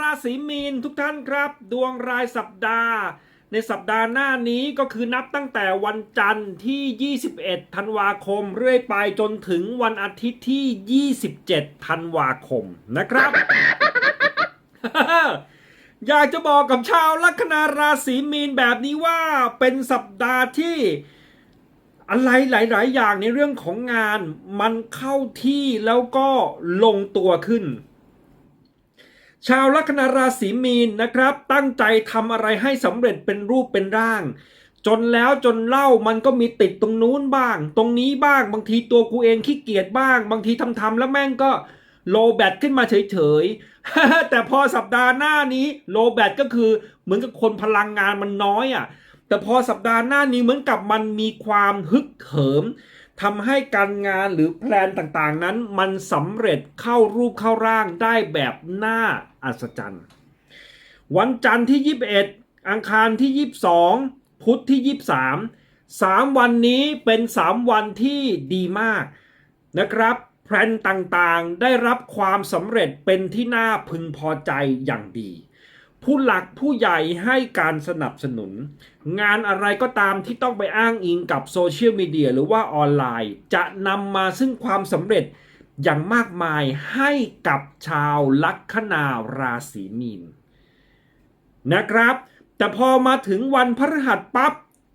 ราศีมีนทุกท่านครับ ดวงรายสัปดาห์ ในสัปดาห์หน้านี้ก็คือนับตั้งแต่วันจันทร์ที่ 21 ธันวาคม เรื่อยไปจนถึงวันอาทิตย์ที่ 27 ธันวาคมนะครับ อยากจะบอกกับชาวลัคนาราศีมีนแบบนี้ว่าเป็นสัปดาห์ที่อะไรหลาย ๆ อย่างในเรื่องของงานมันเข้าที่แล้วก็ลงตัวขึ้น ชาวลัคนาราศีมีนนะครับ ตั้งใจทำอะไรให้สำเร็จเป็นรูปเป็นร่าง จนแล้วจนเล่ามันก็มีติดตรงนู้นบ้าง ตรงนี้บ้างบางทีตัวกูเองขี้เกียจบ้าง บางทีทำทำๆแล้วแม่งก็โลแบตขึ้นมาเฉยๆ แต่พอสัปดาห์หน้านี้โลแบตก็คือเหมือนกับคนพลังงานมันน้อยอะแต่พอสัปดาห์หน้านี้เหมือนกับมันมีความฮึกเหิม ทำให้การงานหรือแพลนต่างๆนั้น มันสำเร็จเข้ารูปเข้าร่างได้แบบน่าอัศจรรย์ วันจันทร์ที่ 21 อังคารที่ 22 พุธที่ 23 3 วันนี้เป็น 3 วันที่ดีมากนะครับแพลนต่างๆได้รับความสำเร็จเป็นที่น่าพึงพอใจอย่างดี ผู้หลักผู้ใหญ่ให้การสนับสนุน งานอะไรก็ตามที่ต้องไปอ้างอิงกับโซเชียลมีเดียหรือว่าออนไลน์ จะนำมาซึ่งความสำเร็จอย่างมากมายให้กับชาวลัคนาราศีมีนนะครับ แต่พอมาถึงวันพฤหัสปั๊บ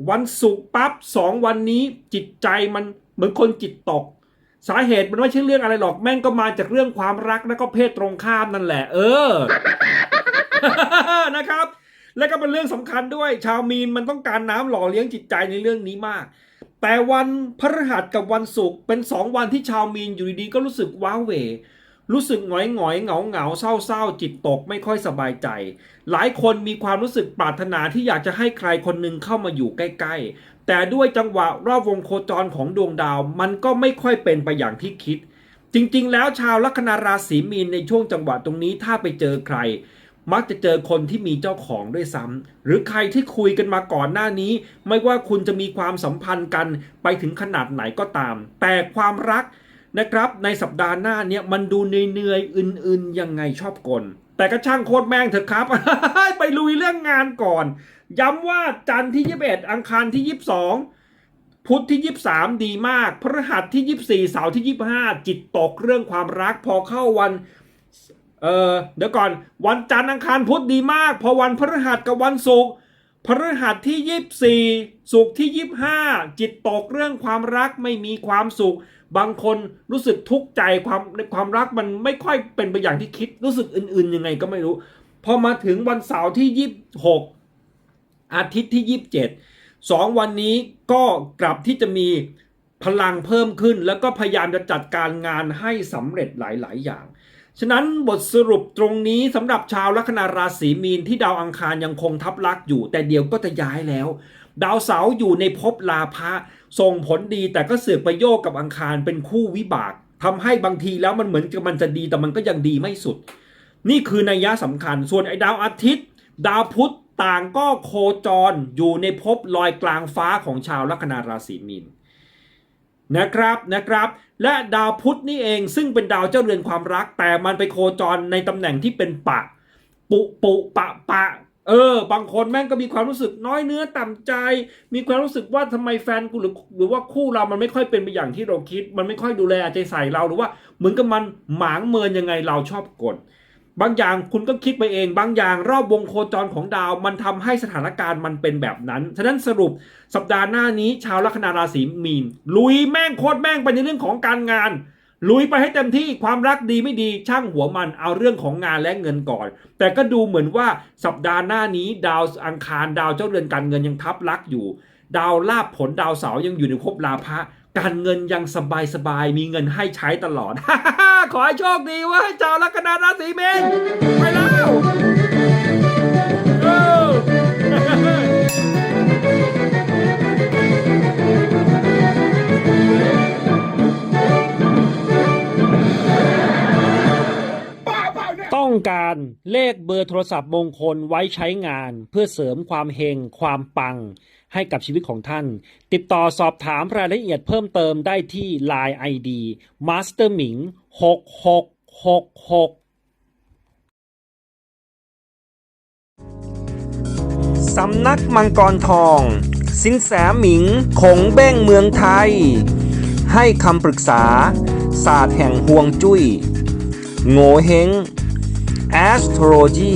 วันศุกร์ปั๊บสองวันนี้จิตใจมันเหมือนคนจิตตก สาเหตุมันไม่ใช่เรื่องอะไรหรอกแม่งก็มาจากเรื่องความรักแล้วก็เพศตรงข้ามนั่นแหละ เออ นะครับ แล้วก็เป็นเรื่องสำคัญด้วย ชาวมีนมันต้องการน้ำหล่อเลี้ยงจิตใจในเรื่องนี้มาก แต่วันพฤหัสกับวันศุกร์เป็นสองวันที่ชาวมีนอยู่ดีๆก็รู้สึกว้าเหวรู้สึกหงอยหงอยๆเหงาเหงาๆเศร้าเศร้าๆจิตตกไม่ค่อยสบายใจ หลายคนมีความรู้สึกปรารถนาที่อยากจะให้ใครคนหนึ่งเข้ามาอยู่ใกล้ ๆ แต่ด้วยจังหวะรอบวงโคจรของดวงดาว มันก็ไม่ค่อยเป็นไปอย่างที่คิด จริงๆ แล้วชาวลัคนาราศีมีนในช่วงจังหวะตรงนี้ถ้าไปเจอใคร มักจะเจอคนที่มีเจ้าของด้วยซ้ำหรือใครที่คุยกันมาก่อนหน้านี้ ไม่ว่าคุณจะมีความสัมพันธ์กันไปถึงขนาดไหนก็ตาม แต่ความรักนะครับในสัปดาห์หน้าเนี่ยมันดูเหนื่อยๆอื่นๆ ยังไงชอบกลแต่ก็ช่างโคตรแม่งเถอะครับ ไปลุยเรื่องงานก่อน ย้ำว่าจันทร์ที่ 21 อังคารที่ 22 พุธที่ 23 ดีมาก พฤหัสที่ 24 เสาร์ที่ 25 จิตตกเรื่องความรักพอเข้าวัน เออเดี๋ยวก่อนวันจันทร์อังคารพุธดีมาก พอวันพฤหัสกับวันศุกร์พฤหัสที่ยี่สี่ศุกร์ที่ยี่ห้าจิตตกเรื่องความรักไม่มีความสุข บางคนรู้สึกทุกข์ใจความความรักมันไม่ค่อยเป็นไปอย่างที่คิดรู้สึกอื่นๆยังไงก็ไม่รู้ พอมาถึงวันเสาร์ที่ยี่หกอาทิตย์ที่ยี่สิบเจ็ดสองวันนี้ก็กลับที่จะมีพลังเพิ่มขึ้น แล้วก็พยายามจะจัดการงานให้สำเร็จหลาย ๆ อย่าง ฉะนั้นบทสรุปตรงนี้สำหรับชาวลัคนาราศีมีนที่ดาวอังคารยังคงทับลักอยู่ แต่เดี๋ยวก็จะย้ายแล้ว ดาวเสาร์อยู่ในภพลาภะส่งผลดีแต่ก็เสือกไปโยกกับอังคารเป็นคู่วิบากทำให้บางทีแล้วมันเหมือนกับมันจะดีแต่มันก็ยังดีไม่สุด นี่คือนัยยะสำคัญ ส่วนไอ้ดาวอาทิตย์ ดาวพุธต่างก็โคจรอยู่ในภพลอยกลางฟ้าของชาวลัคนาราศีมีน นะครับนะครับ และดาวพุธนี่เองซึ่งเป็นดาวเจ้าเรือนความรัก แต่มันไปโคจรในตำแหน่งที่เป็นปะ ปุปุปะปะ เออ บางคนแม่งก็มีความรู้สึกน้อยเนื้อต่ำใจ มีความรู้สึกว่าทำไมแฟนกูหรือหรือว่าคู่เรามันไม่ค่อยเป็นไปอย่างที่เราคิด มันไม่ค่อยดูแลใจใส่เราหรือว่า เหมือนกับมันหมางเมินยังไงเราชอบกด บางอย่างคุณก็คิดไปเอง บางอย่างรอบวงโคจรของดาวมันทำให้สถานการณ์มันเป็นแบบนั้น ฉะนั้นสรุปสัปดาห์หน้านี้ชาวลัคนาราศีมีน ลุยแม่งโคตรแม่งไปในเรื่องของการงาน ลุยไปให้เต็มที่ความรักดีไม่ดีช่างหัวมันเอาเรื่องของงานและเงินก่อน แต่ก็ดูเหมือนว่าสัปดาห์หน้านี้ ดาวอังคารดาวเจ้าเรือนการเงินยังทับลักอยู่ ดาวลาบผลดาวเสาร์ยังอยู่ในภพลาภะ การเงินยังสบายสบายมีเงินให้ใช้ตลอด ขอให้โชคดีว่าชาลัคนาราศีเมษไปแล้วต้องการเลขเบอร์โทรศัพท์มงคลไว้ใช้งานเพื่อเสริมความเฮงความปัง ให้กับชีวิตของท่าน ติดต่อสอบถามรายละเอียดเพิ่มเติมได้ที่ Line ID Master Ming 6666สำนักมังกรทอง สินแสหมิงคงเบ้งเมืองไทย ให้คำปรึกษา ศาสตร์แห่งห่วงจุย้ย โงเฮง Astrology